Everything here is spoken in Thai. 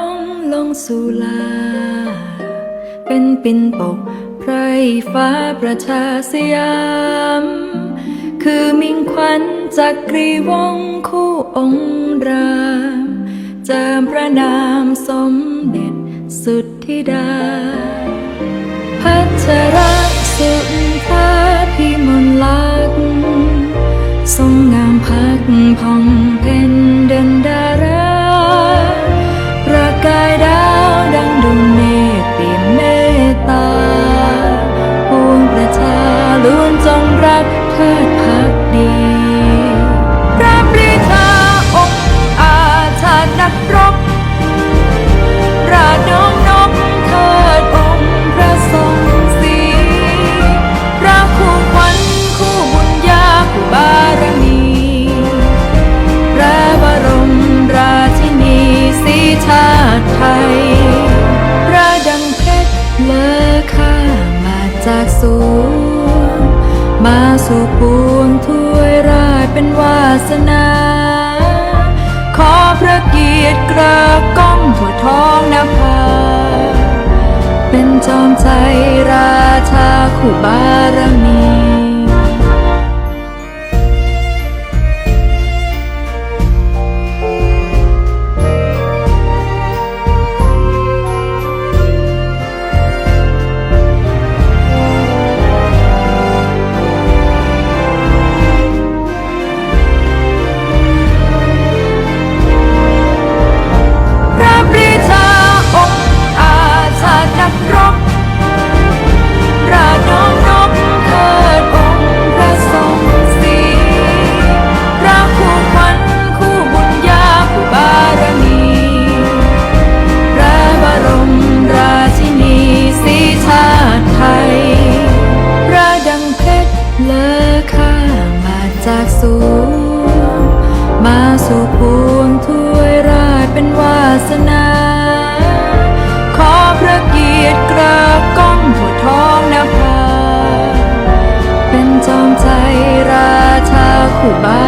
องลงสุลา เป็นปินปกไพรฟ้าประชาสยาม คือมิ่งขวัญจากกรีวงคู่องค์รามเจิมพระนามสมเด็จสุดธิดา พัชรสุนทาพิมลลักษณ์ทรงงามพักผ่อง จากสูง มาสู่ปวงถ้วยราชเป็นวาสนา ขอพระเกียรติกระก้องหัวท้องนภา เป็นจอมใจราชาคู่บารมี สูง มาสู่ปวงถ้วยราชเป็นวาสนา ขอพระเกียรติกระก้องหัวท้องนภาเป็นจอมใจราชาคู่บา